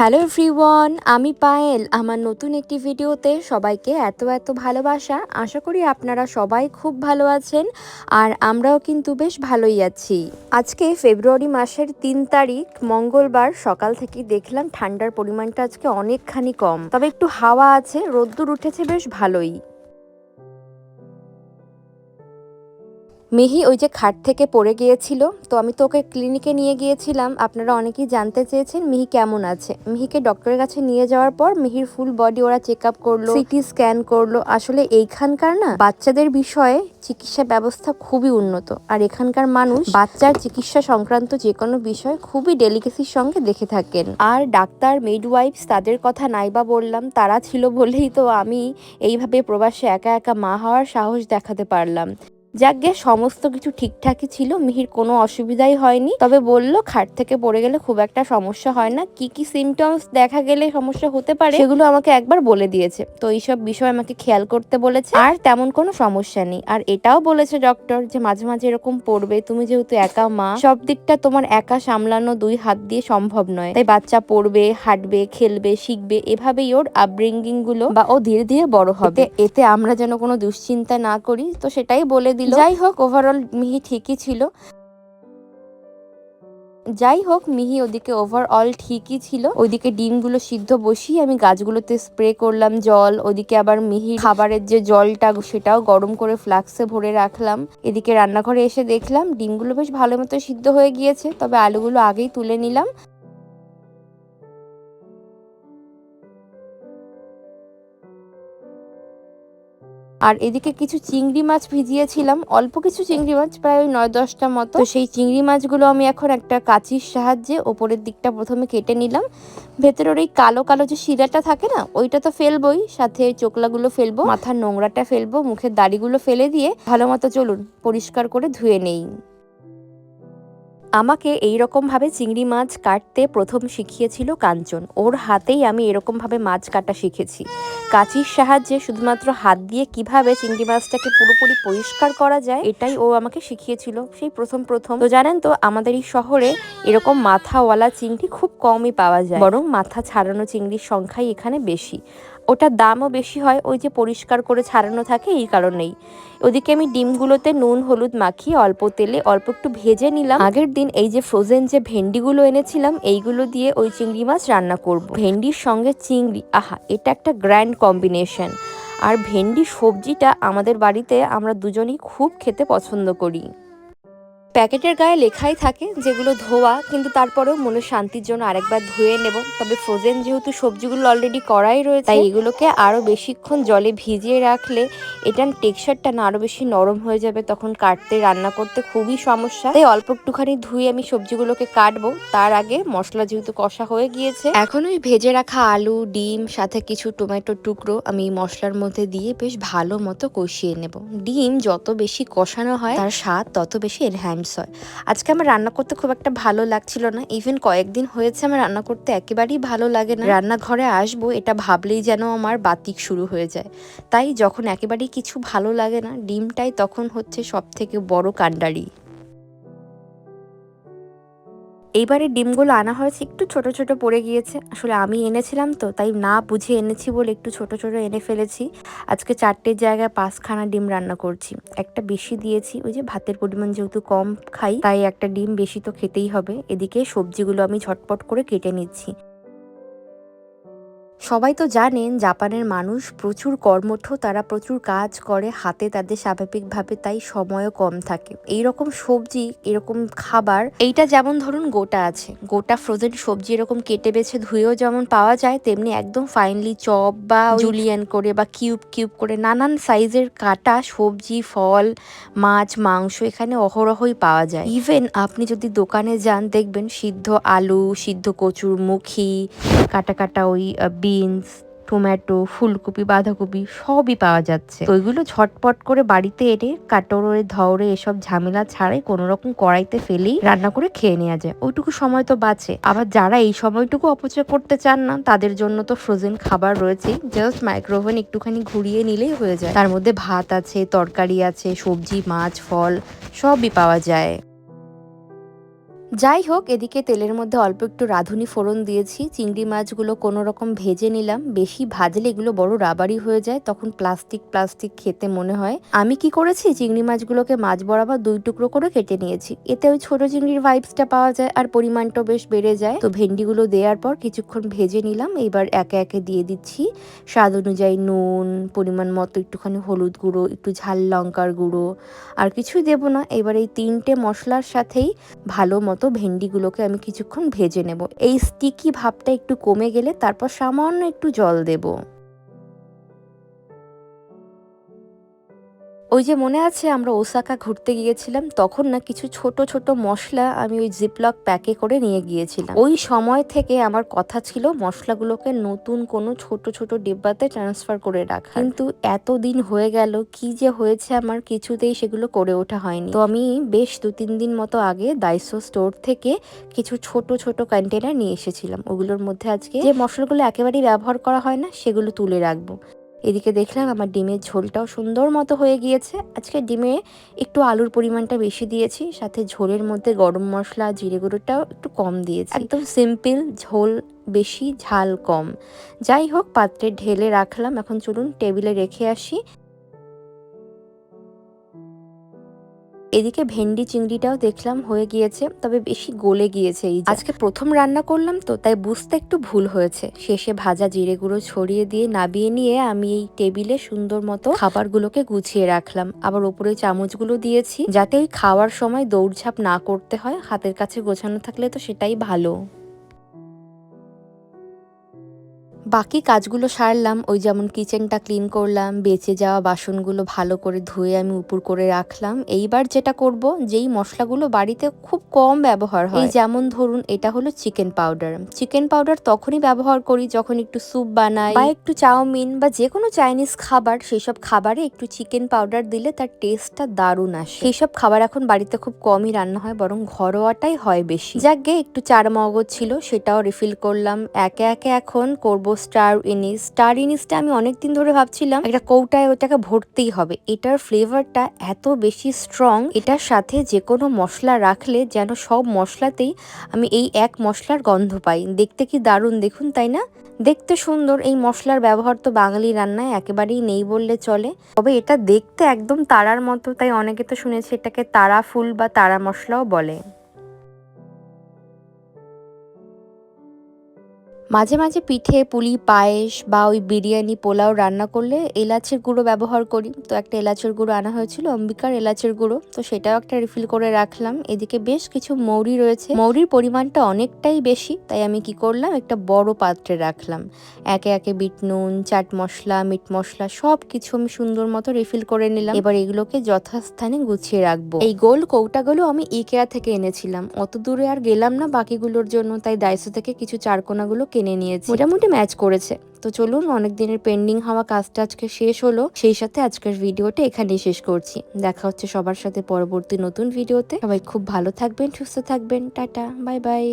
Hello everyone, আমি পায়েল। আমার নতুন একটি ভিডিওতে সবাইকে এত এত ভালোবাসা। আশা করি আপনারা সবাই খুব ভালো আছেন আর আমরাও কিন্তু বেশ ভালোই আছি। আজকে ফেব্রুয়ারি মাসের তিন তারিখ, মঙ্গলবার সকাল থেকে দেখলাম ঠান্ডার পরিমাণটা আজকে অনেকখানি কম। তবে একটু হাওয়া আছে, রোদ্দুর উঠেছে বেশ ভালোই। মিহি ওই যে খাট থেকে পড়ে গিয়েছিল, তো আমি তো ওকে ক্লিনিকে নিয়ে গিয়েছিলাম। আপনারা অনেকেই জানতে চেয়েছেন মিহি কেমন আছে। মিহিকে ডক্টরের কাছে নিয়ে যাওয়ার পর মিহির ফুল বডি ওরা চেক আপ করল, সিটি স্ক্যান করল। আসলে এইখানকার না বাচ্চাদের বিষয়ে চিকিৎসা ব্যবস্থা খুবই উন্নত। আর এখানকার মানুষ বাচ্চার চিকিৎসা সংক্রান্ত যে কোনো বিষয় খুবই ডেলিকেসির সঙ্গে দেখে থাকেন। আর ডাক্তার মিডওয়াইফস তাদের কথা নাইবা বললাম, তারা ছিল বলেই তো আমি এইভাবে প্রবাসে একা একা মা হওয়ার সাহস দেখাতে পারলাম। যাকে সমস্ত কিছু ঠিকঠাকই ছিল, মিহির কোনো অসুবিধাই হয়নি। তবে বলল, খাট থেকে পড়ে গেলে খুব একটা সমস্যা হয় না। কি কি সিমটমস দেখা গেলে সমস্যা হতে পারে, সেগুলো আমাকে একবার বলে দিয়েছে। তো এইসব বিষয় আমাকে খেয়াল করতে বলেছে। আর তেমন কোনো সমস্যা নেই। আর এটাও বলেছে ডক্টর যে, মাঝে মাঝে এরকম পড়বে। তুমি যেহেতু একা মা, সব দিকটা তোমার একা সামলানো দুই হাত দিয়ে সম্ভব নয়। তাই বাচ্চা পড়বে, হাঁটবে, খেলবে, শিখবে, এভাবেই ওর আপব্রিঙ্গিংগুলো বা ও ধীরে ধীরে বড় হবে। এতে আমরা যেন কোনো দুশ্চিন্তা না করি। তো সেটাই বলে দিল। যাই হোক ওভারঅল মিহি ঠিকই ছিল। যাই হোক, মিহি ওদিকে ওভারঅল ঠিকই ছিল। ওইদিকে ডিমগুলো সিদ্ধ বসিয়ে আমি গাছগুলোতে স্প্রে করলাম জল। ওদিকে আবার মিহি খাবারের যে জলটা, সেটাও গরম করে ফ্লাক্সে ভরে রাখলাম। এদিকে রান্নাঘরে এসে দেখলাম ডিমগুলো বেশ ভালো মতো সিদ্ধ হয়ে গিয়েছে। তবে আলুগুলো আগেই তুলে নিলাম। আর এদিকে কিছু চিংড়ি মাছ ভিজিয়েছিলাম। অল্প কিছু চিংড়ি মাছ, প্রায় ওই নয় দশটা মতো। সেই চিংড়ি মাছগুলো আমি এখন একটা কাঁচির সাহায্যে ওপরের দিকটা প্রথমে কেটে নিলাম। ভেতরের ওই কালো কালো যে শিরাটা থাকে না, ওইটা তো ফেলবোই। সাথে চোকলাগুলো ফেলব, মাথার নোংরাটা ফেলব, মুখের দাড়িগুলো ফেলে দিয়ে ভালো মতো চলুন, পরিষ্কার করে ধুয়ে নেই। আমাকে এই ভাবে চিংড়ি মাছ কাটতে প্রথম শিখিয়েছিল কাঞ্চন। ওর হাতেই আমি এরকমভাবে মাছ কাটা শিখেছি। কাঁচির সাহায্যে শুধুমাত্র হাত দিয়ে কীভাবে চিংড়ি মাছটাকে পুরোপুরি পরিষ্কার করা যায়, এটাই ও আমাকে শিখিয়েছিল। সেই প্রথম প্রথম। তো জানেন তো, আমাদের এই শহরে এরকম মাথাওয়ালা চিংড়ি খুব কমই পাওয়া যায়। বরং মাথা ছাড়ানো চিংড়ির সংখ্যাই এখানে বেশি। ওটার দামও বেশি হয়, ওই যে পরিষ্কার করে ছাড়ানো থাকে, এই কারণেই। ওদিকে আমি ডিমগুলোতে নুন, হলুদ মাখিয়ে অল্প তেলে অল্প একটু ভেজে নিলাম। আগের দিন এই যে ফ্রোজেন যে ভেন্ডিগুলো এনেছিলাম, এইগুলো দিয়ে ওই চিংড়ি মাছ রান্না করব। ভেন্ডির সঙ্গে চিংড়ি, আহা, এটা একটা গ্র্যান্ড কম্বিনেশন আর ভেন্ডি সবজিটা আমাদের বাড়িতে আমরা দুজনেই খুব খেতে পছন্দ করি। প্যাকেটের গায়ে লেখাই থাকে যেগুলো ধোয়া, কিন্তু তারপরেও মনের শান্তির জন্য আরেকবার ধুয়ে নেব। তবে ফ্রোজেন যেহেতু সবজিগুলো অলরেডি করাই রয়েছে, তাই এগুলোকে আরও বেশিক্ষণ জলে ভিজিয়ে রাখলে এটার টেক্সচারটা না আরও বেশি নরম হয়ে যাবে। তখন কাটতে, রান্না করতে খুবই সমস্যা। তাই অল্প একটুখানি ধুয়ে আমি সবজিগুলোকে কাটবো। তার আগে মশলা যেহেতু কষা হয়ে গিয়েছে, এখন ওই ভেজে রাখা আলু, ডিম, সাথে কিছু টমেটো টুকরো আমি মশলার মধ্যে দিয়ে বেশ ভালো মতো কষিয়ে নেব। ডিম যত বেশি কষানো হয়, তার স্বাদ তত বেশি এনহ্যান্স হয়। আজকে আমার রান্না করতে খুব একটা ভালো লাগছিল না। ইভেন কয়েকদিন হয়েছে আমার রান্না করতে একেবারেই ভালো লাগে না। রান্নাঘরে আসব, এটা ভাবলেই যেন আমার বাতিক শুরু হয়ে যায়। তাই যখন একেবারেই কিছু ভালো লাগে না, ডিমটাই তখন হচ্ছে সব থেকে বড় কাণ্ডারি। এইবারে ডিমগুলো আনা হয়েছে, একটু ছোট ছোট পড়ে গিয়েছে। আসলে আমি এনেছিলাম তো, তাই না বুঝে এনেছি বলে একটু ছোট ছোট এনে ফেলেছি। আজকে চারটের জায়গায় পাঁচখানা ডিম রান্না করছি। একটা বেশি দিয়েছি, ওই যে ভাতের পরিমাণ যেহেতু কম খাই, তাই একটা ডিম বেশি তো খেতেই হবে। এদিকে সবজিগুলো আমি ঝটপট করে কেটে নিচ্ছি। সবাই তো জানেন জাপানের মানুষ প্রচুর কর্মঠ তারা প্রচুর কাজ করে হাতে তাদের স্বাভাবিকভাবে তাই সময়ও কম থাকে। এই রকম সবজি এরকম খাবার এইটা যেমন ধরুন গোটা আছে। গোটা ফ্রোজেন সবজি এরকম কেটে বেছে ধুয়েও যেমন পাওয়া যায় তেমনি একদম ফাইনলি চপ বা জুলিয়ান করে বা কিউব কিউব করে নানান সাইজের কাটা সবজি ফল মাছ মাংস এখানে অহরহই পাওয়া যায়। ইভেন আপনি যদি দোকানে যান দেখবেন সিদ্ধ আলু সিদ্ধ কচুর মুখি কাটা কাটা ওই বিনস, টমেটো, ফুলকপি, বাঁধাকপি সবই পাওয়া যাচ্ছে। তো ওইগুলো ঝটপট করে বাড়িতে এনে কাটোরে ধরে এসব ঝামেলা ছাড়াই কোনো রকম কড়াইতে ফেলেই রান্না করে খেয়ে নেওয়া যায়। ওইটুকু সময় তো বাঁচে। আবার যারা এই সময়টুকু অপচয় করতে চান না, তাদের জন্য তো ফ্রোজেন খাবার রয়েছেই জাস্ট মাইক্রোওভেন একটুখানি ঘুরিয়ে নিলেই হয়ে যায়। তার মধ্যে ভাত আছে, তরকারি আছে, সবজি, মাছ, ফল সবই পাওয়া যায়। যাই হোক এদিকে তেলের মধ্যে অল্প একটু রাঁধুনি ফোড়ন দিয়েছি। চিংড়ি মাছগুলো কোনো রকম ভেজে নিলাম। বেশি ভাজলে এগুলো বড় রাবারি হয়ে যায়, তখন প্লাস্টিক প্লাস্টিক খেতে মনে হয়। আমি কি করেছি? চিংড়ি মাছগুলোকে মাছ বরাবর দুই টুকরো করে কেটে নিয়েছি। এতে ওই ছোট চিংড়ির ভাইবসটা পাওয়া যায় আর পরিমাণটাও বেশ বেড়ে যায়। তো ভেন্ডিগুলো দেওয়ার পর কিছুক্ষণ ভেজে নিলাম। এবার একে একে দিয়ে দিচ্ছি। স্বাদ অনুযায়ী নুন, পরিমাণ মতো একটুখানি হলুদ গুঁড়ো, একটু ঝাল লঙ্কার গুঁড়ো। আর কিছুই দেবো না। এবার এই তিনটে মশলার সাথেই ভালো মতো ভেন্ডিগুলোকে আমি কিছুক্ষণ ভেজে নেব। এই স্টিকি ভাবটা একটু কমে গেলে তারপর সামান্য একটু জল দেবো। ওই যে মনে আছে আমরা ওসাকা ঘুরতে গিয়েছিলাম, তখন না কিছু ছোট ছোট মশলা আমি ওই জিপলক প্যাকে করে নিয়ে গিয়েছিলাম। ওই সময় থেকে আমার কথা ছিল মশলাগুলোকে নতুন কোনো ছোট ছোট ডিব্বাতে ট্রান্সফার করে রাখা। কিন্তু এতদিন হয়ে গেল, কি যে হয়েছে আমার কিছুতেই সেগুলো করে ওঠা হয়নি। তো আমি বেশ দু, তিন দিন মতো আগে দাইসো স্টোর থেকে কিছু ছোট ছোট কন্টেনার নিয়ে এসেছিলাম। ওগুলোর মধ্যে আজকে যে মশলাগুলো একেবারেই ব্যবহার করা হয় না, সেগুলো তুলে রাখব। এদিকে দেখলাম আমার ডিমের ঝোলটাও সুন্দর মতো হয়ে গিয়েছে। আজকে ডিমে একটু আলুর পরিমাণটা বেশি দিয়েছি, সাথে ঝোলের মধ্যে গরম মশলা, জিরে গুঁড়োটাও একটু কম দিয়েছি। একদম সিম্পল, ঝোল বেশি, ঝাল কম। যাই হোক, পাত্রে ঢেলে রাখলাম। এখন চলুন টেবিলে রেখে আসি। এদিকে ভেন্ডি চিংড়িটাও দেখলাম হয়ে গিয়েছে, তবে বেশি গলে গিয়েছে এই আজকে প্রথম রান্না করলাম তো, তাই বুঝতে একটু ভুল হয়েছে। শেষে ভাজা জিরে গুঁড়ো ছড়িয়ে দিয়ে নাবিয়ে নিয়ে আমি এই টেবিলে সুন্দর মতো খাবারগুলোকে গুছিয়ে রাখলাম। আবার ওপরে চামচগুলো দিয়েছি, যাতে খাওয়ার সময় দৌড়ঝাঁপ না করতে হয়। হাতের কাছে গোছানো থাকলে তো সেটাই ভালো। বাকি কাজগুলো সারলাম, ওই যেমন কিচেনটা ক্লিন করলাম, বেঁচে যাওয়া বাসনগুলো ভালো করে ধুয়ে আমি উপর করে রাখলাম। এইবার যেটা করব, যেই মশলাগুলো বাড়িতে খুব কম ব্যবহার হয় যেমন ধরুন এটা হলো চিকেন পাউডার। চিকেন পাউডার তখনই ব্যবহার করি যখন একটু স্যুপ বানাই বা একটু চাউমিন বা যে কোনো চাইনিজ খাবার সেই সব খাবারে একটু চিকেন পাউডার দিলে তার টেস্টটা দারুণ আসে। সেই সব খাবার এখন বাড়িতে খুব কমই রান্না হয়, বরং ঘরোয়াটাই হয় বেশি। যাকে একটু চার মগজ ছিল, সেটাও রিফিল করলাম। একে একে এখন করব স্টার ইনিস স্টার ইনিসটা আমি অনেকদিন ধরে ভাবছিলাম, একটা কৌটায় ওটাকে ভরতেই হবে। এটার ফ্লেভারটা এত বেশি স্ট্রং এটার সাথে যে কোনো মশলা রাখলে যেন সব মশলাতেই আমি এই এক মশলার গন্ধ পাই। দেখতে কি দারুণ দেখুন, তাই না? দেখতে সুন্দর, এই মশলার ব্যবহার তো বাঙালি রান্নায় একেবারেই নেই বললে চলে। তবে এটা দেখতে একদম তারার মতো, তাই অনেকে তো শুনেছি এটাকে তারা ফুল বা তারা মশলাও বলে। মাঝে মাঝে পিঠে, পুলি, পায়েস বা ওই বিরিয়ানি, পোলাও রান্না করলে এলাচের গুঁড়ো ব্যবহার করি। তো একটা এলাচের গুঁড়ো আনা হয়েছিল, অম্বিকার এলাচের গুঁড়ো। তো সেটাও একটা রিফিল করে রাখলাম। এদিকে বেশ কিছু মৌরি রয়েছে। মৌরির পরিমাণটা অনেকটাই বেশি, তাই আমি কি করলাম, একটা বড় পাত্রে রাখলাম। একে একে বিট নুন, চাট মশলা, মিট মশলা সব কিছু আমি সুন্দর মতো রিফিল করে নিলাম। এবার এগুলোকে যথাস্থানে গুছিয়ে রাখব। এই গোল কৌটাগুলো আমি ইকেয়া থেকে এনেছিলাম। অত দূরে আর গেলাম না বাকিগুলোর জন্য, তাই দাইসো থেকে কিছু চারকোনাগুলো কিনে নিয়েছি। মোটামুটি ম্যাচ করেছে। তো চলুন অনেক দিনের পেন্ডিং হওয়া কাজটা আজকে শেষ হলো। সেই সাথে আজকের ভিডিওটা এখানেই শেষ করছি। দেখা হচ্ছে সবার সাথে পরবর্তী নতুন ভিডিওতে। সবাই খুব ভালো থাকবেন, সুস্থ থাকবেন। Tata bye bye